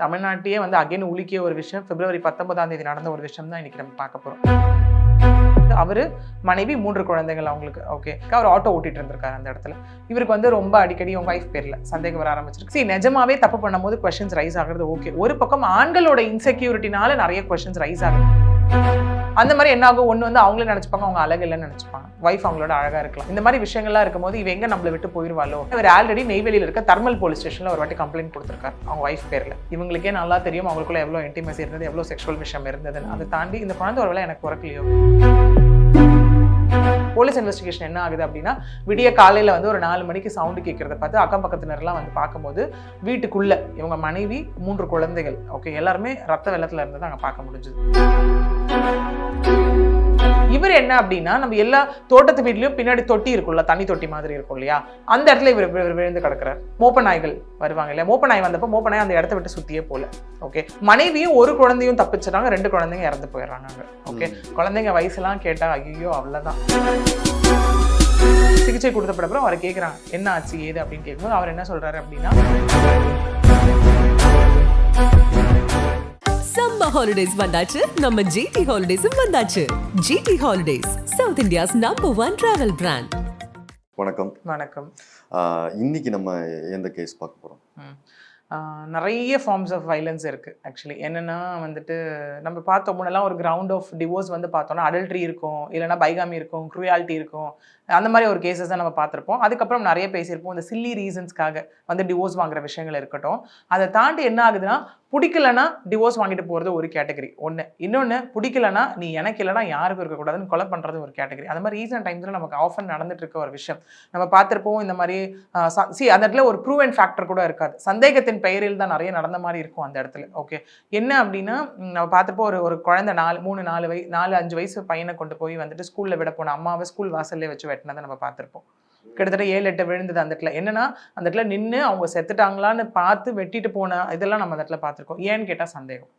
தமிழ்நாட்டையே வந்து அகைன் உலுக்கிய ஒரு விஷயம். பிப்ரவரி பத்தொன்பதாம் தேதி நடந்த ஒரு விஷயம் தான் இன்னைக்கு நம்ம பார்க்க போறோம். அவரு மனைவி மூன்று குழந்தைகள் அவங்களுக்கு ஓகே அவர் ஆட்டோ ஓட்டிட்டு இருந்திருக்காரு அந்த இடத்துல. இவருக்கு வந்து ரொம்ப அடிக்கடி உங்க ஒய்ஃப் பேர்ல சந்தேகம் வர ஆரம்பிச்சிருக்கு. சரி நிஜமாவே தப்பு பண்ணும்போது கொஸ்டின்ஸ் ரைஸ் ஆகுறது ஓகே ஒரு பக்கம் ஆண்களோட இன்செக்யூரிட்டினால நிறைய கொஸ்டின்ஸ் ரைஸ் ஆகுது. அந்த மாதிரி என்ன ஆகும்? ஒன்று வந்து அவங்களே நினச்சிப்பாங்க அவங்க அழகு இல்லைன்னு நினச்சிப்பாங்க. ஒய்ஃப் அவங்களோட அழகாக இருக்கலாம். இந்த மாதிரி விஷயங்கள்லாம் இருக்கும்போது இவ எங்கே நம்மளை விட்டு போயிடுவாளோ இவர் ஆல்ரெடி நெய்வேலியில் இருக்க தர்மல் போலீஸ் ஸ்டேஷனில் ஒரு வாட்டி கம்ப்ளைண்ட் கொடுத்துருக்காரு அவங்க ஒய்ஃப் பேரில். இவங்களுக்கே நல்லா தெரியும் அவங்களுக்குள்ள எவ்வளோ இன்டிமசி இருந்தது எவ்வளோ செக்ஷுவல் விஷயம் இருந்ததுன்னு. அதை தாண்டி இந்த குழந்தை ஒரு வேளை எனக்கு பிறக்கலையோ? போலீஸ் இன்வெஸ்டிகேஷன் என்ன ஆகுது அப்படின்னா விடிய காலையில் வந்து ஒரு நாலு மணிக்கு சவுண்டு கேட்குறத பார்த்து அக்கம் பக்கத்தினர்லாம் வந்து பார்க்கும்போது வீட்டுக்குள்ளே இவங்க மனைவி மூன்று குழந்தைகள் ஓகே எல்லாருமே ரத்த வெள்ளத்தில் இருந்து தான் அங்கே பார்க்க முடிஞ்சது. இவர் என்ன அப்படின்னா நம்ம எல்லா தோட்டத்து வீட்லயும் பின்னாடி தொட்டி இருக்கும்ல தண்ணி தொட்டி மாதிரி இருக்கும் இல்லையா? அந்த இடத்துல இவர் விழுந்து கிடக்குறாரு. மோப்ப நாய்கள் வருவாங்க இல்லையா? மோப்ப நாய் வந்தப்போ மோப்ப நாய் அந்த இடத்த விட்டு சுத்தியே போல ஓகே? மனைவியும் ஒரு குழந்தையும் தப்பிச்சிட்டாங்க ரெண்டு குழந்தைங்க இறந்து போயிடுறாங்க ஓகே? குழந்தைங்க வயசுலாம் கேட்டா ஐயோ அவ்வளவுதான். சிகிச்சை கொடுத்த அப்புறம் அவரை கேட்குறாங்க என்ன ஆச்சு? ஏது? அப்படின்னு கேட்கும்போது அவர் என்ன சொல்றாரு அப்படின்னா சம்மர் ஹாலிடேஸ் வந்தாச்சு. நம்ம ஜிடி ஹாலிடேஸும் வந்தாச்சு. GT holidays South India's number one travel brand வணக்கம். வணக்கம். இன்னைக்கு நம்ம எந்த கேஸ் பார்க்க போறோம்? ம். ஆஹ் நிறைய ஃபார்ம்ஸ் ஆஃப் வைலன்ஸ் இருக்கு ஆக்சுவலி என்னன்னா வந்துட்டு நம்ம பார்த்தோம் முன்னெல்லாம் ஒரு கிரவுண்ட் ஆஃப் டிவோர்ஸ் வந்து பார்த்தோம்னா அடல்ட்ரி இருக்கும் இல்லைன்னா பைகாமி இருக்கும் க்ரூயாலிட்டி இருக்கும். அந்த மாதிரி ஒரு கேசஸ் தான் நம்ம பார்த்துருப்போம். அதுக்கப்புறம் நிறைய பேசியிருப்போம் இந்த சில்லி ரீசன்ஸ்க்காக வந்து டிவோர்ஸ் வாங்குற விஷயங்கள் இருக்கட்டும். அதை தாண்டி என்ன ஆகுதுன்னா பிடிக்கலனா டிவோர்ஸ் வாங்கிட்டு போகிறது ஒரு கேட்டகரி ஒன்று இன்னொன்று பிடிக்கலனா நீ எனக்கு இல்லைனா யாருக்கும் இருக்கக்கூடாதுன்னு கொலை பண்ணுறது ஒரு கேட்டகரி அந்த மாதிரி ரீசன்ட் டைம்ஸில் நமக்கு ஆஃபன் நடந்துட்டு இருக்க ஒரு விஷயம். நம்ம பார்த்துருப்போம் இந்த மாதிரி சி அந்த இடத்துல ஒரு ப்ரூவ் அண்ட் ஃபேக்டர் கூட இருக்காது. சந்தேகத்தின் பெயரில் தான் நிறைய நடந்த மாதிரி இருக்கும் அந்த இடத்துல. ஓகே என்ன அப்படின்னா நம்ம பார்த்துருப்போம் ஒரு ஒரு குழந்தை நாலு மூணு நாலு வயசு நாலு அஞ்சு வயசு பையனை கொண்டு போய் வந்துட்டு ஸ்கூலில் விட போன அம்மாவை ஸ்கூல் வாசல்லே வச்சு வெட்டினதை நம்ம பார்த்துருப்போம். கிட்டத்தட்ட ஏழு எட்டு விழுந்தது அந்த இடத்துல. என்னன்னா அந்த இடத்துல நின்று அவங்க செத்துட்டாங்களான்னு பார்த்து வெட்டிட்டு போன இதெல்லாம் நம்ம அந்த இடத்துல பார்த்துருக்கோம். ஏன்னு கேட்டால் சந்தேகம்.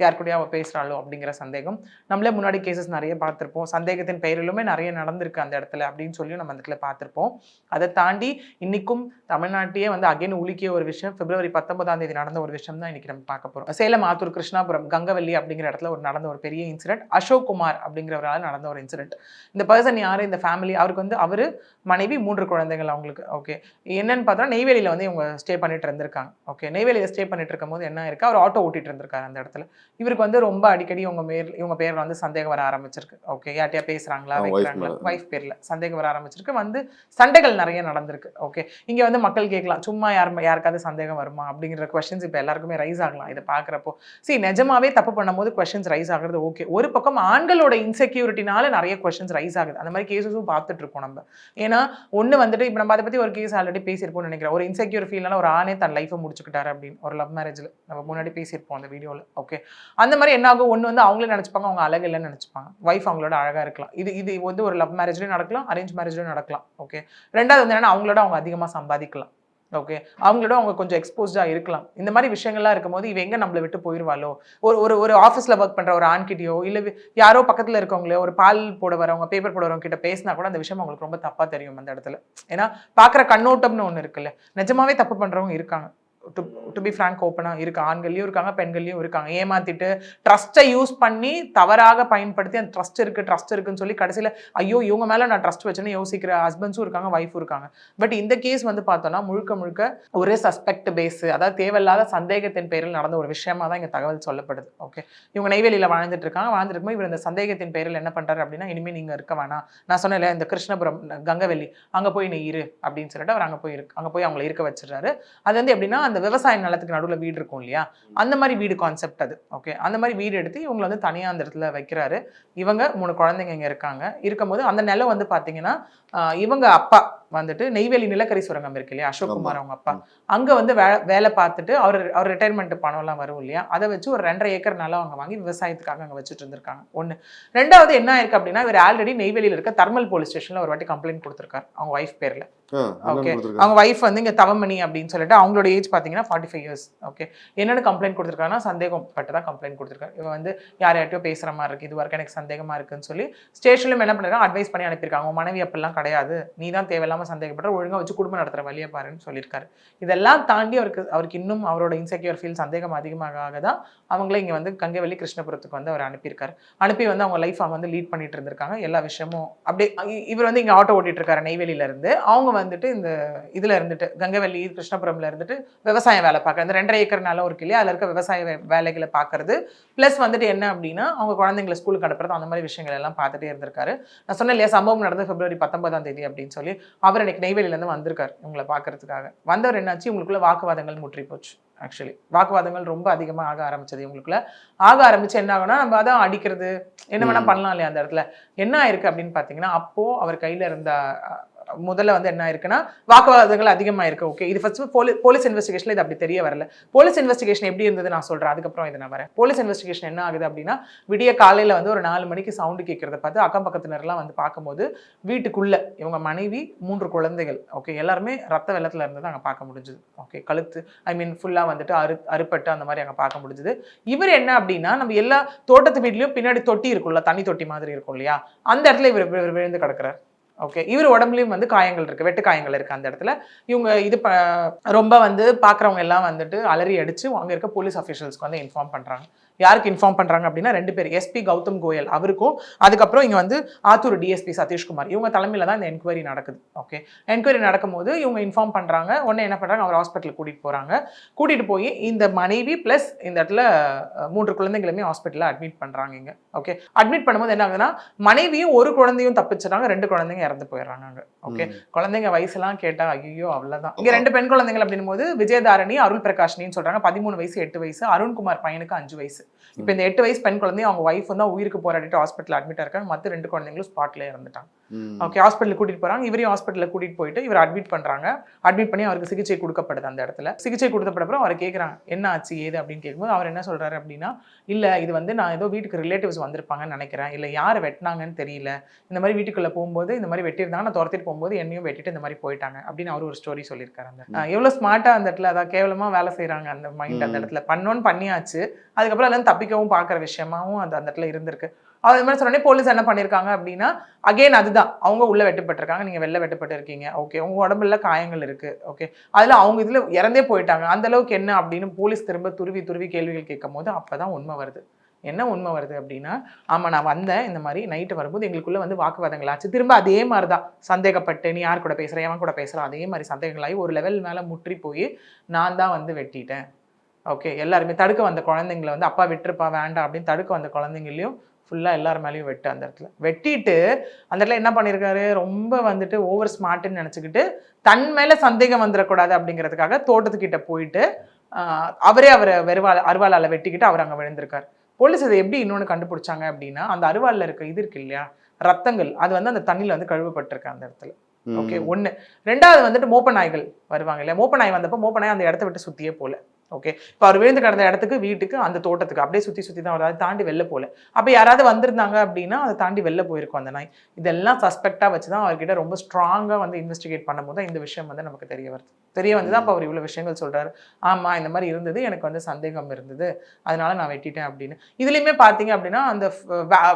யார் கூடயும் அவள் பேசுகிறாளோ அப்படிங்கிற சந்தேகம். நம்மளே முன்னாடி கேசஸ் நிறைய பார்த்துருப்போம். சந்தேகத்தின் பெயரிலுமே நிறைய நடந்திருக்கு அந்த இடத்துல அப்படின்னு சொல்லியும் நம்ம அந்த இடத்துல பார்த்துருப்போம். அதை தாண்டி இன்னைக்கும் தமிழ்நாட்டையே வந்து அகைன் உலுக்கிய ஒரு விஷயம். பிப்ரவரி பத்தொன்பதாம் தேதி நடந்த ஒரு விஷயம் தான் இன்னைக்கு நம்ம பார்க்க போகிறோம் சேலம் ஆத்தூர் கிருஷ்ணாபுரம் கங்கவல்லி அப்படிங்கிற இடத்துல ஒரு நடந்த ஒரு பெரிய இன்சிடென்ட் அசோக் குமார் அப்படிங்கிறவரால் நடந்த ஒரு இன்சிடென்ட் இந்த பர்சன் யார்? இந்த ஃபேமிலி அவருக்கு வந்து அவர் மனைவி மூன்று குழந்தைகள் அவங்களுக்கு. ஓகே என்னன்னு பார்த்தா நெய்வேலியில் வந்து இவங்க ஸ்டே பண்ணிட்டு இருந்திருக்காங்க. ஓகே நெய்வேலியில் ஸ்டே பண்ணிட்டு இருக்கும்போது என்ன இருக்குது அவர் ஆட்டோ ஓட்டிட்டு இருந்திருக்காரு அந்த இடத்துல. இவருக்கு வந்து ரொம்ப அடிக்கடி இவங்க மேர் இவங்க பேர்ல வந்து சந்தேகம் வர ஆரம்பிச்சிருக்கு. ஓகே யார்ட்டையா wife வைக்கிறாங்களா? மேல. வைஃப் பேர்ல சந்தேகம் வர ஆரம்பிச்சிருக்கு. வந்து சண்டைகள் நிறைய நடந்திருக்கு. ஓகே இங்க வந்து மக்கள் கேட்கலாம் சும்மா யார் யாருக்காவது சந்தேகம் வருமா? அப்படிங்கிற கொஸ்டின்ஸ் இப்போ எல்லாருக்குமே ரைஸ் ஆகலாம் இதை பார்க்குறப்போ. சரி நிஜமாவே தப்பு பண்ணும்போது கொஸ்டின்ஸ் ரைஸ் ஆகுறது ஓகே ஒரு பக்கம் ஆண்களோட இன்செக்யூரிட்டினால நிறைய கொஸ்டின்ஸ் ரைஸ் ஆகுது. அந்த மாதிரி கேசஸும் பார்த்துட்டு இருக்கோம் நம்ம. ஏன்னா ஒன்று வந்துட்டு இப்போ நம்ம அதை பற்றி ஒரு கேஸ் ஆல்ரெடி பேசியிருப்போம்னு நினைக்கிறேன். ஒரு இன்செக்யூர் ஃபீல்னால ஒரு ஆணே தன் லைஃப்பை முடிச்சுக்கிட்டாரு அப்படின்னு ஒரு லவ் மேரேஜில் நம்ம முன்னாடி பேசியிருப்போம் அந்த வீடியோவில் ஓகே அந்த மாதிரி என்ன ஆகும்? ஒன்று வந்து அவங்களே நினச்சிப்பாங்க அவங்க அழகு இல்லைன்னு நினச்சிப்பாங்க. ஒய்ஃப் அவங்களோட அழகாக இருக்கலாம். இது இது வந்து ஒரு லவ் மேரேஜ்லேயும் நடக்கலாம் அரேஞ்ச் மேரேஜ்லேயும் நடக்கலாம். ஓகே ரெண்டாவது வந்து என்னென்னா அவங்களோட அவங்க அதிகமாக சம்பாதிக்கலாம். ஓகே அவங்களோட அவங்க கொஞ்சம் எக்ஸ்போஸ்டாக இருக்கலாம். இந்த மாதிரி விஷயங்கள்லாம் இருக்கும்போது இவ எங்க நம்மளை விட்டு போயிடுவாளோ ஒரு ஒரு ஒரு ஆஃபீஸில் ஒர்க் பண்ணுற ஒரு ஆண்கிட்டயோ இல்லை யாரோ பக்கத்தில் இருக்கவங்களோ ஒரு பால் போட வரவங்க பேப்பர் போட வரவங்க கிட்ட பேசினா கூட அந்த விஷயம் அவங்களுக்கு ரொம்ப தப்பாக தெரியும் அந்த இடத்துல. ஏன்னா பார்க்குற கண்ணோட்டம்னு ஒன்று இருக்குல்ல. நிஜமாவே தப்பு பண்ணுறவங்க இருக்காங்க. டு டு பி ஃப்ராங்க் ஓப்பனாக இருக்கு. ஆண்கள்லையும் இருக்காங்க பெண்கள்லையும் இருக்காங்க. ஏமாத்திட்டு ட்ரஸ்ட்டை யூஸ் பண்ணி தவறாக பயன்படுத்தி அந்த ட்ரஸ்ட் இருக்கு ட்ரஸ்ட் இருக்குன்னு சொல்லி கடைசியில் ஐயோ இவங்க மேலே நான் ட்ரஸ்ட் வச்சேன்னு யோசிக்கிற ஹஸ்பண்ட்ஸும் இருக்காங்க ஒய்ஃபும் இருக்காங்க. பட் இந்த கேஸ் வந்து பார்த்தோம்னா முழுக்க முழுக்க ஒரு சஸ்பெக்ட் பேஸ் அதாவது தேவையில்லாத சந்தேகத்தின் பேரில் நடந்த ஒரு விஷயமா தான் இங்கே தகவல் சொல்லப்படுது. ஓகே இவங்க நெய்வேலியில் வாழ்ந்துட்டு இருக்காங்க. வாழ்ந்துட்டு இருக்கும்போது இவர் இந்த சந்தேகத்தின் பேரில் என்ன பண்றாரு அப்படின்னா இனிமேல் நீங்கள் இருக்க வேணாம். நான் சொன்னேன்ல இந்த கிருஷ்ணபுரம் கங்கவெளி அங்கே போய் நீ இரு அப்படின்னு சொல்லிட்டு அவர் அங்கே போய் இருக்கு அங்கே போய் அவங்களை இருக்க வச்சிடுறாரு. அது வந்து எப்படின்னா அந்த விவசாய நிலத்துக்கு நடுவில் வீடு இருக்கும் இல்லையா? அந்த மாதிரி வீடு கான்செப்ட் அது. ஓகே அந்த மாதிரி வீடு எடுத்து இவங்களை வந்து தனியாக அந்த இடத்துல வைக்கிறாரு. இவங்க மூணு குழந்தைங்க இங்கே இருக்காங்க. இருக்கும்போது அந்த நிலம் வந்து பார்த்தீங்கன்னா இவங்க அப்பா வந்துட்டு நெய்வேலி நிலக்கரி சுரங்கம் இருக்கு இல்லையா? அசோக் குமார் அவங்க அப்பா. அங்க வந்து வே வேலை பார்த்துட்டு அவர் அவர் ரிட்டையர்மெண்ட் பணம்லாம் வரும் இல்லையா? அதை வச்சு ஒரு ரெண்டரை ஏக்கர் நிலம் அவங்க வாங்கி விவசாயத்துக்காக அங்கே வச்சுட்டு இருந்திருக்காங்க. ஒன்று ரெண்டாவது என்ன ஆயிருக்கு அப்படின்னா இவர் ஆல்ரெடி நெய்வேலியில் இருக்க தர்மல் போலீஸ் ஸ்டேஷனில் ஒரு வாட்டி கம்ப்ளைண்ட் கொடுத்துருக்காரு. அவங்க ஒய்ஃப் பேர்ல. ஓகே? அவங்க ஒய்ஃப் வந்து இங்க தவமணி அப்படின்னு சொல்லிட்டு அவங்களோட ஏஜ் பார்த்தீங்கன்னா ஃபார்ட்டி ஃபைவ் இயர்ஸ் ஓகே என்னென்ன கம்ப்ளைண்ட் கொடுத்துருக்காங்கன்னா சந்தேகம் பட்டு தான் கம்ப்ளைண்ட் கொடுத்துருக்காரு இவன் வந்து யார் யார்ட்டையோ பேசுகிற மாதிரி இருக்குது இது வரைக்கும் எனக்கு சந்தேகமாக இருக்குன்னு சொல்லி ஸ்டேஷன்லையும் என்ன பண்ணிருக்காங்க அட்வைஸ் பண்ணி அனுப்பியிருக்காங்க. உன் மனைவி அப்படிலாம் கிடையாது. நீ தான் தேவையில்லாமல் சந்தேகப்படுற ஒழுங்கா வச்சு குடும்பம் நடத்துகிற வழியை பாருன்னு சொல்லியிருக்காரு. இதெல்லாம் தாண்டி அவருக்கு அவருக்கு இன்னும் அவரோட இன்செக்யூர் ஃபீல் சந்தேகம் அதிகமாக ஆக தான் அவங்களே இங்கே வந்து கங்கைவள்ளி கிருஷ்ணபுரத்துக்கு வந்து அவர் அனுப்பியிருக்காரு. அனுப்பி வந்து அவங்க லைஃப் அவங்க வந்து லீட் பண்ணிட்டு இருந்திருக்காங்க. எல்லா விஷயமும் அப்படியே இவர் வந்து இங்கே ஆட்டோ ஓட்டிட்டு இருக்காரு நெய்வேலியில இருந்து. அவங்க வந்துட்டு இந்த இதுல இருந்துட்டு கங்கைவள்ளி கிருஷ்ணபுரம்ல இருந்துட்டு விவசாய வேலை பார்க்க இந்த ரெண்டரை ஏக்கர் நிலம் இருக்கு இல்லையா அதில் இருக்க விவசாய வேலைகளை பார்க்கறது. ப்ளஸ் வந்துட்டு என்ன அப்படின்னா அவங்க குழந்தைங்களை ஸ்கூலுக்கு அனுப்புறது அந்த மாதிரி விஷயங்கள் எல்லாம் பார்த்துட்டே இருந்திருக்காரு. நான் சொன்னேன் இல்லையா சம்பவம் நடந்தது பிப்ரவரி பத்தொன்பதாம் தேதி அப்படின்னு சொல்லி. அவர் இன்னைக்கு நெய்வேலியிலேருந்து வந்திருக்காரு இவங்களை பார்க்கறதுக்காக. வந்தவர் என்னாச்சு? இவங்களுக்குள்ள வாக்குவாதங்கள் முற்றி போச்சு ஆக்சுவலி வாக்குவாதங்கள் ரொம்ப அதிகமாக ஆக ஆரம்பிச்சது இவங்களுக்குள்ள. ஆக ஆரம்பிச்சு என்ன ஆகும்னா நம்ம அதான் அடிக்கிறது. என்ன வேணா ம். பண்ணலாம் இல்லையா அந்த இடத்துல. என்ன ஆயிருக்கு அப்படின்னு பார்த்தீங்கன்னா அப்போ அவர் கையில இருந்த முதல்ல வந்து என்ன ஆயிருக்குன்னா வாக்குவாதங்கள் அதிகமாக இருக்கு. ஓகே இது ஃபர்ஸ்ட் போலீஸ் போலீஸ் இன்வெஸ்டிகேஷனில் இது அப்படி தெரிய வரல. போலீஸ் இன்வெஸ்டிகேஷன் எப்படி இருந்தது நான் சொல்றேன். அதுக்கப்புறம் இதை நான் வரேன். போலீஸ் இன்வெஸ்டிகேஷன் என்ன ஆகுது அப்படின்னா விடிய காலையில வந்து ஒரு நாலு மணிக்கு சவுண்டு கேட்கறத பார்த்து அக்கம் பக்கத்தினர்லாம் வந்து பார்க்கும்போது வீட்டுக்குள்ள இவங்க மனைவி மூன்று குழந்தைகள். ஓகே எல்லாருமே ரத்த வெள்ளத்துல இருந்து அங்கே பார்க்க முடிஞ்சுது. ஓகே கழுத்து ஐ மீன் ஃபுல்லா வந்துட்டு அறு அறுப்பட்டு அந்த மாதிரி அங்கே பார்க்க முடிஞ்சுது. இவர் என்ன அப்படின்னா நம்ம எல்லா தோட்டத்து வீட்லேயும் பின்னாடி தொட்டி இருக்கும்ல தண்ணி தொட்டி மாதிரி இருக்கும் இல்லையா? அந்த இடத்துல இவர் இவர் விழுந்து கிடக்குறார். ஓகே இவர் உடம்புலையும் வந்து காயங்கள் இருக்குது வெட்டு காயங்கள் இருக்குது அந்த இடத்துல. இவங்க இது ப ரொம்ப வந்து பார்க்குறவங்க எல்லாம் வந்துட்டு அலறி அடித்து அங்கே இருக்க போலீஸ் அஃபீஷியல்ஸ்க்கு வந்து இன்ஃபார்ம் பண்ணுறாங்க யாருக்கு இன்ஃபார்ம் பண்றாங்க அப்படின்னா ரெண்டு பேர் எஸ்பி கௌதம் கோயல் அவருக்கும் அதுக்கப்புறம் இங்க வந்து ஆத்தூர் டிஎஸ்பி சதீஷ்குமார். இவங்க தலைமையில தான் இந்த என்கொயரி நடக்குது. ஓகே என்கொயரி நடக்கும்போது இவங்க இன்ஃபார்ம் பண்றாங்க. உடனே என்ன பண்றாங்க? அவர் ஹாஸ்பிட்டலுக்கு கூட்டிட்டு போறாங்க. கூட்டிட்டு போய் இந்த மனைவி ப்ளஸ் இந்த இடத்துல மூன்று குழந்தைகளுமே ஹாஸ்பிட்டலில் அட்மிட் பண்றாங்க இங்க. ஓகே அட்மிட் பண்ணும்போது என்ன ஆகுதுன்னா மனைவியும் ஒரு குழந்தையும் தப்பிச்சிட்டாங்க. ரெண்டு குழந்தைங்க இறந்து போயிடுறாங்க ஓகே. குழந்தைங்க வயசுலாம் கேட்டா ஐயோ அவ்வளவுதான். இங்க ரெண்டு பெண் குழந்தைகள் அப்படின்னும் போது விஜயதாரணி அருள் பிரகாஷ்னின்னு சொல்றாங்க. பதிமூணு வயசு எட்டு வயசு. அருண்குமார் பையனுக்கு அஞ்சு வயசு. இப்போ இந்த எட்டு வயசு பெண் குழந்தையும் அவங்க ஒய்ஃப் வந்து உயிருக்கு போராடிட்டு ஹாஸ்பிட்டல் அட்மிட் இருக்காங்க. மற்ற ரெண்டு குழந்தைங்களும் ஸ்பாட்ல இறந்துட்டாங்க. ஓகே ஹாஸ்பிட்டல் கூட்டிட்டு போறாங்க. இவரையும் ஹாஸ்பிட்டலில் கூட்டிட்டு போயிட்டு இவர் அட்மிட் பண்றாங்க. அட்மிட் பண்ணி அவருக்கு சிகிச்சை கொடுக்கப்படுது அந்த இடத்துல. சிகிச்சை கொடுத்தப்பட அப்புறம் அவர் கேட்குறாங்க என்ன ஆச்சு? ஏது? அப்படின்னு கேட்கும்போது அவர் என்ன சொல்றாரு அப்படின்னா இல்ல இது வந்து நான் ஏதோ வீட்டுக்கு ரிலேட்டிவ்ஸ் வந்திருப்பாங்கன்னு நினைக்கிறேன். இல்ல யார் வெட்டினாங்கன்னு தெரியல. இந்த மாதிரி வீட்டுக்குள்ள போகும்போது இந்த மாதிரி வெட்டியிருந்தாங்க. நான் துரத்திட்டு போகும்போது என்னையும் வெட்டிட்டு இந்த மாதிரி போயிட்டாங்க. அப்படின்னு அவர் ஒரு ஸ்டோரி சொல்லியிருக்காரு அந்த அஹ் எவ்வளவு ஸ்மார்ட்டா அந்த இடத்துல அதான் கேவலமா வேலை செய்றாங்க அந்த மைண்ட் அந்த. இடத்துல. பண்ணோன்னு பண்ணியாச்சு. அதுக்கப்புறம் எல்லாம் தப்பிக்கவும் பார்க்குற விஷயமாவும் அது அந்த இடத்துல இருந்திருக்கு. அது மாதிரி சொன்னோடனே போலீஸ் என்ன பண்ணியிருக்காங்க அப்படின்னா அகைன் அதுதான். அவங்க உள்ள வெட்டுப்பட்டிருக்காங்க. நீங்கள் வெளில வெட்டுப்பட்டு இருக்கீங்க. ஓகே உங்க உடம்புல காயங்கள் இருக்கு. ஓகே அதில் அவங்க இதில் இறந்தே போயிட்டாங்க. அந்த அளவுக்கு என்ன அப்படின்னு போலீஸ் திரும்ப துருவி துருவி கேள்விகள் கேட்கும் போது அப்பதான் உண்மை வருது. என்ன உண்மை வருது அப்படின்னா ஆமா நான் வந்தேன். இந்த மாதிரி நைட்டு வரும்போது எங்களுக்குள்ள வந்து வாக்குவாதங்கள் ஆச்சு. திரும்ப அதே மாதிரி தான் சந்தேகப்பட்டு நீ யார் கூட பேசுகிற எவன் கூட பேசுகிறான் அதே மாதிரி சந்தேகங்களாகி ஒரு லெவல் மேலே முற்றி போய் நான் தான் வந்து வெட்டிட்டேன். ஓகே எல்லாருமே தடுக்க வந்த குழந்தைங்களை வந்து அப்பா விட்டுருப்பா வேண்டாம் அப்படின்னு தடுக்க வந்த குழந்தைங்களையும் ஃபுல்லாக எல்லார் மேலேயும் வெட்டு அந்த இடத்துல. வெட்டிட்டு அந்த இடத்துல என்ன பண்ணியிருக்காரு ரொம்ப வந்துட்டு ஓவர் ஸ்மார்ட்னு நினச்சிக்கிட்டு தன் மேலே சந்தேகம் வந்துடக்கூடாது அப்படிங்கிறதுக்காக தோட்டத்துக்கிட்ட போயிட்டு ஆஹ், அவரே அவரை வெறுவால அருவாளால் வெட்டிக்கிட்டு அவர் அங்கே விழுந்திருக்காரு. போலீஸ் அதை எப்படி இன்னொன்று கண்டுபிடிச்சாங்க அப்படின்னா அந்த அருவாளில் இருக்க இது இருக்கு இல்லையா? ரத்தங்கள் அது வந்து அந்த தண்ணியில் வந்து கழுவப்பட்டிருக்கு அந்த இடத்துல. ஓகே ஒன்று ரெண்டாவது வந்துட்டு மோப்ப நாய்கள் வருவாங்க இல்லையா? மோப்ப நாய் வந்தப்போ மோப்ப நாய் அந்த இடத்த விட்டு சுற்றியே போல. ஓகே இப்போ அவர் விழுந்து கிடந்த இடத்துக்கு வீட்டுக்கு அந்த தோட்டத்துக்கு அப்படியே சுற்றி சுற்றி தான் வருது தாண்டி வெளில போல அப்போ யாராவது வந்திருந்தாங்க அப்படின்னா அதை தாண்டி வெளில போயிருக்கும் அந்த நாய். இதெல்லாம் சஸ்பெக்டாக வச்சு தான் அவர்கிட்ட ரொம்ப ஸ்ட்ராங்காக வந்து இன்வெஸ்டிகேட் பண்ணும்போது இந்த விஷயம் வந்து நமக்கு தெரிய வருது. தெரிய வந்து தான் அப்போ அவர் இவ்வளோ விஷயங்கள் சொல்றாரு. ஆமாம் இந்த மாதிரி இருந்தது எனக்கு வந்து சந்தேகம் இருந்தது. அதனால நான் வெட்டிட்டேன் அப்படின்னு. இதுலேயுமே பார்த்தீங்க அப்படின்னா அந்த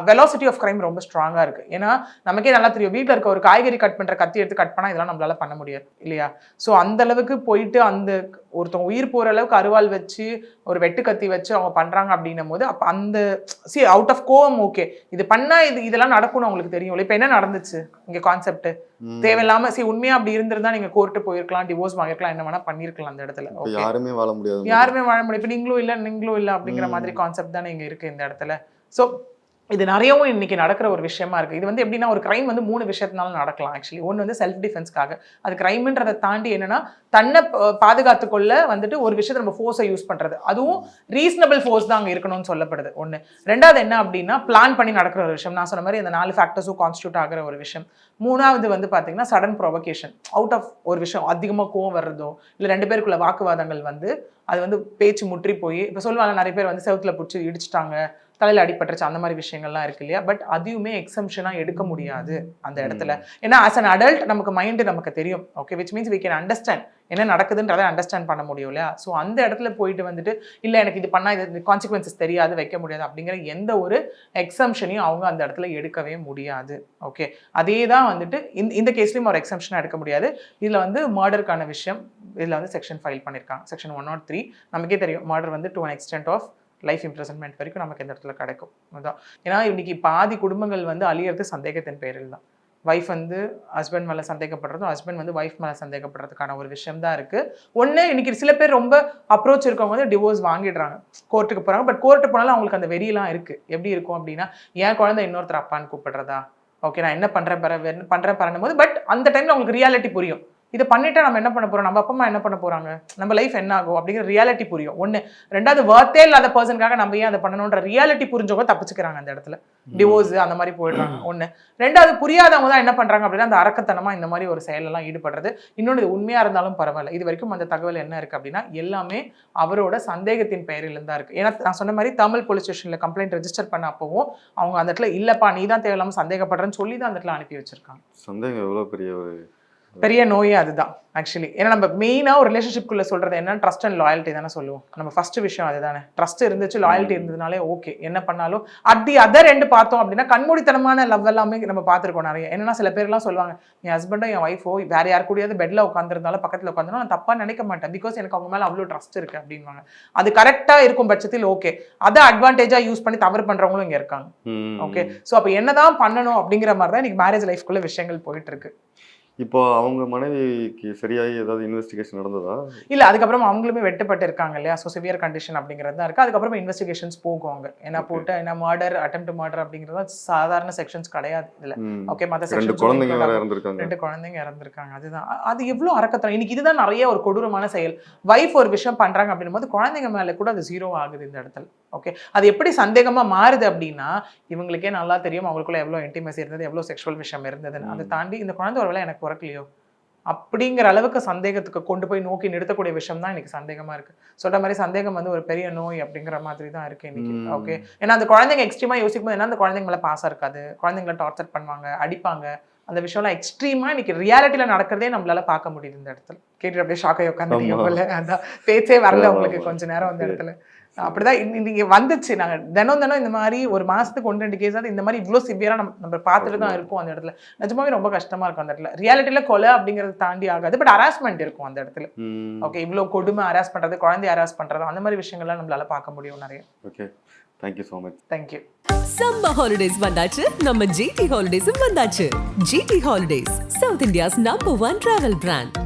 வெலாசிட்டி ஆஃப் கிரைம் ரொம்ப ஸ்ட்ராங்காக இருக்கு. ஏன்னா நமக்கே நல்லா தெரியும். வீட்டில் இருக்க ஒரு காய்கறி கட் பண்ணுற கத்தி எடுத்து கட் பண்ணால் இதெல்லாம் நம்மளால பண்ண முடியாது இல்லையா? ஸோ அந்த அளவுக்கு போயிட்டு அந்த ஒருத்தவங்க உயிர் போகிற அளவுக்கு அருவாள் வச்சு ஒரு வெட்டு கத்தி வச்சு அவங்க பண்றாங்க அப்படின்னும் போது அப்போ அந்த சி அவுட் ஆஃப் கோவம் ஓகே இது பண்ணா இது இதெல்லாம் நடக்கும்னு அவங்களுக்கு தெரியும் இப்போ என்ன நடந்துச்சு? இங்க கான்செப்ட். தேவையில்லாம சி உண்மையா அப்படி இருந்திருந்தா நீங்க கோர்ட்டு போயிருக்கலாம் டிவோர்ஸ் வாங்கிருக்கலாம் என்ன வேணா பண்ணிருக்கலாம் அந்த இடத்துல. யாருமே வாழ முடியாது. யாருமே வாழ முடியும் இப்போ நீங்களும் இல்லை நீங்களும் இல்லை அப்படிங்கிற. மாதிரி கான்செப்ட் தானே இங்க இருக்கு இந்த இடத்துல. ஸோ இது நிறையவும் இன்றைக்கி நடக்கிற ஒரு விஷயமா இருக்குது இது வந்து எப்படின்னா ஒரு கிரைம் வந்து மூணு விஷயத்தினால நடக்கலாம் ஆக்சுவலி ஒன்று வந்து செல்ஃப் டிஃபென்ஸ்க்காக அது க்ரைம்ன்றதை தாண்டி என்னென்னா தன்னை பாதுகாத்துக்கொள்ள வந்துட்டு ஒரு விஷயத்தை நம்ம ஃபோர்ஸை யூஸ் பண்ணுறது அதுவும் ரீசனபிள் ஃபோர்ஸ் தான் அங்கே இருக்கணும்னு சொல்லப்படுது ஒன்று ரெண்டாவது என்ன அப்படின்னா பிளான் பண்ணி நடக்கிற ஒரு விஷயம். நான் சொன்ன மாதிரி அந்த நாலு ஃபேக்டர்ஸும் கான்ஸ்டியூட் ஆகிற ஒரு விஷயம். மூணாவது வந்து பார்த்தீங்கன்னா சடன் ப்ரொவகேஷன் அவுட் ஆஃப் ஒரு விஷயம் அதிகமாக கோவம் வர்றதோ இல்லை ரெண்டு பேருக்குள்ள வாக்குவாதங்கள் வந்து அது வந்து பேச்சு முற்றி போய் இப்போ சொல்லுவாங்க நிறைய பேர் வந்து செவுத்துல பிடிச்சி இடிச்சிட்டாங்க தலையில அடிபட்டுருச்சு அந்த மாதிரி விஷயங்கள்லாம் இருக்கு இல்லையா? பட் அதையுமே எக்ஸம்ஷனா எடுக்க முடியாது அந்த இடத்துல. ஏன்னா ஆஸ் அன் அடல்ட் நமக்கு மைண்டு நமக்கு தெரியும். Okay which means we can understand என்ன நடக்குதுன்றதை அண்டர்ஸ்டாண்ட் பண்ண முடியும் இல்லையா? ஸோ அந்த இடத்துல போயிட்டு வந்துட்டு இல்லை எனக்கு இது பண்ணால் இது கான்சிக்வன்சஸ் தெரியாது வைக்க முடியாது அப்படிங்கிற எந்த ஒரு எக்ஸம்ஷனையும் அவங்க அந்த இடத்துல எடுக்கவே முடியாது. ஓகே அதே தான் வந்துட்டு இந்த இந்த கேஸ்லையும் ஒரு எக்ஸம்ஷன் எடுக்க முடியாது. இதில் வந்து மர்டருக்கான விஷயம் இதில் வந்து செக்ஷன் ஃபைல் பண்ணியிருக்காங்க செக்ஷன் ஒன் நாட் த்ரீ நமக்கே தெரியும். மர்டர் வந்து to an extent of life imprisonment வரைக்கும் நமக்கு இந்த இடத்துல கிடைக்கும். அதுதான் ஏன்னா இன்னைக்கு பாதி குடும்பங்கள் வந்து அழியறது சந்தேகத்தின் பேரில் தான். ஒய்ஃப் வந்து ஹஸ்பண்ட் மேலே சந்தேகப்படுறதும் ஹஸ்பண்ட் வந்து ஒய்ஃப் மேலே சந்தேகப்படுறதுக்கான ஒரு விஷயம் தான் இருக்குது ஒன்று இன்னைக்கு சில பேர் ரொம்ப அப்ரோச் இருக்கவங்க வந்து டிவோர்ஸ் வாங்கிடுறாங்க. கோர்ட்டுக்கு போகிறாங்க பட் கோர்ட்டு போனாலும் அவங்களுக்கு அந்த வெறியெல்லாம் இருக்குது எப்படி இருக்கும் அப்படின்னா என் குழந்தை இன்னொருத்தர் அப்பான்னு கூப்பிடுறதா? ஓகே நான் என்ன பண்ணுறேன் பெற பண்ணுறேன் பண்ணும் போது பட் அந்த டைமில் அவங்களுக்கு ரியாலிட்டி புரியும். இதை பண்ணிட்டா நம்ம என்ன பண்ண போறோம்? நம்ம அப்பா அம்மா என்ன பண்ண போறாங்க? நம்ம லைஃப் என்ன ஆகும்? அப்படிங்கிற ரியாலிட்டி புரியும். ஒன்று ரெண்டாவது வர்த்தே இல்லாத பர்சனுக்காக நம்ம ஏன் அதை பண்ணணுன்ற ரியாலிட்டி புரிஞ்சவங்க தப்பிச்சுக்கிறாங்க அந்த இடத்துல. டிவோர்ஸ் அந்த மாதிரி போயிடுறாங்க. ஒன்று ரெண்டாவது புரியாதவங்க தான் என்ன பண்றாங்க அப்படின்னா அந்த அரக்கத்தனமா இந்த மாதிரி ஒரு செயலெல்லாம் ஈடுபடுறது. இன்னொன்று இது உண்மையா இருந்தாலும் பரவாயில்ல. இது வரைக்கும் அந்த தகவல் என்ன இருக்கு அப்படின்னா எல்லாமே அவரோட சந்தேகத்தின் பெயரில் தான் இருக்கு. ஏன்னா நான் சொன்ன மாதிரி தமிழ் போலீஸ் ஸ்டேஷன்ல கம்ப்ளைண்ட் ரெஜிஸ்டர் பண்ண அப்பவும் அவங்க அந்த இடத்துல இல்லப்பா நீ தான் தேவையில்லாம சந்தேகப்படுறேன்னு சொல்லி தான் அந்த இடத்துல அனுப்பி வச்சிருக்காங்க. சந்தேகம் எவ்வளோ பெரிய ஒரு பெரிய நோயே அதுதான் ஆக்சுவலி ஏன்னா நம்ம மெயினாக ஒரு ரிலேஷன்ஷிப்குள்ளே சொல்கிறது என்ன? ட்ரஸ்ட் அண்ட் லாயல்ட்டி தானே சொல்லுவோம். நம்ம ஃபர்ஸ்ட் விஷயம் அதுதானே. ட்ரஸ்ட் இருந்துச்சு லாயல்ட்டி இருந்ததுனாலே ஓகே என்ன பண்ணாலும் அட் தி அதர் ரெண்டு பார்த்தோம் அப்படின்னா கண்மூடித்தனமான லவ் எல்லாமே நம்ம பார்த்துருக்கோம் நிறைய. என்னன்னா சில பேர்லாம் சொல்லுவாங்க என் ஹஸ்பண்டோ என் ஒய்ஃபோ வேற யார் கூடயாவது பெட்ல உட்காந்துருந்தாலும் பக்கத்தில் உட்காந்துரும் நான் தப்பாக நினைக்க மாட்டேன். பிகாஸ் எனக்கு அவங்க மேலே அவ்வளோ ட்ரஸ்ட் இருக்கு அப்படின்வாங்க அது கரெக்டாக இருக்கும் பட்சத்தில் ஓகே அதை அட்வான்டேஜாக யூஸ் பண்ணி தவறு பண்ணுறவங்களும் இங்கே இருக்காங்க. ஓகே ஸோ அப்போ என்னதான் பண்ணணும் அப்படிங்கிற மாதிரி தான் இன்னைக்கு மேரேஜ் லைஃப்குள்ள விஷயங்கள் போயிட்டு இருக்கு. இப்போ அவங்க மனைவிக்கு சரியாகி ஏதாவது இன்வெஸ்டிகேஷன் நடந்ததா? இல்ல அதுக்கப்புறம் அவங்களுமே வெட்டப்பட்டு இருக்காங்க இல்லையா? ஸோ சிவியர் கண்டிஷன் அப்படிங்கிறது தான் இருக்கு. அதுக்கப்புறம் இன்வெஸ்டிகேஷன்ஸ் போகுவாங்க என்ன Okay. போட்டு என்ன மர்டர் அட்டெம்ட் மர்டர் அப்படிங்கிறது சாதாரண செக்ஷன்ஸ் கிடையாது இதுல. ஓகே மற்ற ரெண்டு செக்ஷன்ஸ் குழந்தைங்க இறந்துருக்காங்க. ரெண்டு குழந்தைங்க இறந்துருக்காங்க. அதுதான். அது எவ்வளவு அறக்கத்தனம். இன்னைக்கு இதுதான் நிறைய ஒரு கொடூரமான செயல். வைஃப் ஒரு விஷயம் பண்றாங்க அப்படின்னும் போது குழந்தைங்க மேல கூட அது ஜீரோ ஆகுது இந்த இடத்துல. ஓகே அது எப்படி சந்தேகமா மாறுது அப்படின்னா இவங்களுக்கே நல்லா தெரியும். அவங்களுக்குள்ள எவ்வளவு இன்டிமேசி இருந்தது எவ்வளவு செக்ஷுவல் விஷயம் இருந்ததுன்னு. அதை. தாண்டி இந்த குழந்தை ஒருவேளை எனக்கு பிறக்கலையோ? அப்படிங்கிற அளவுக்கு சந்தேகத்துக்கு கொண்டு போய் நோக்கி நிறுத்தக்கூடிய விஷயம் தான் இன்னைக்கு சந்தேகமா இருக்கு. சொல்ற மாதிரி சந்தேகம் வந்து ஒரு பெரிய நோய் அப்படிங்கிற மாதிரி தான் இருக்கு இன்னைக்கு. ஓகே. ஏன்னா அந்த குழந்தைங்க எக்ஸ்ட்ரீமா யோசிக்கும் போது என்ன அந்த குழந்தைங்க மேல பாசம் இருக்காது. குழந்தைங்கள டார்ச்சர் பண்ணுவாங்க அடிப்பாங்க. அந்த விஷயம்லாம் எக்ஸ்ட்ரீமா இன்னைக்கு ரியாலிட்டியில நடக்கிறதே நம்மளால பார்க்க முடியுது இந்த இடத்துல. கேட்டு அப்படியே ஆமா. போல. அதான் பேச்சே வரல உங்களுக்கு. கொஞ்ச நேரம் அந்த. இடத்துல. அப்படிதான் இன்னைக்கு வந்துச்சு. நாங்க தினம் தினம் இந்த மாதிரி ஒரு மாசத்துக்கு ஒன்று ரெண்டு கேஸ் இந்த மாதிரி இவ்வளவு சிவியரா நம்ம நம்ம பார்த்துட்டு தான் இருப்போம் அந்த இடத்துல. நிஜமாவே ரொம்ப கஷ்டமா இருக்கும் அந்த இடத்துல. ரியாலிட்டியில கொலை அப்படிங்கறது தாண்டி ஆகாது. பட் ஹராஸ்மெண்ட் இருக்கும் அந்த இடத்துல. ஓகே இவ்வளவு கொடுமை ஹராஸ் பண்றது குழந்தை ஹராஸ் பண்றது அந்த மாதிரி விஷயங்கள்லாம் நம்மளால பார்க்க முடியும் நிறைய. Okay thank you so much thank you summer holidays வந்தாச்சு. நம்ம ஜிடி ஹாலிடேஸும் வந்தாச்சு. GT holidays South India's number one travel brand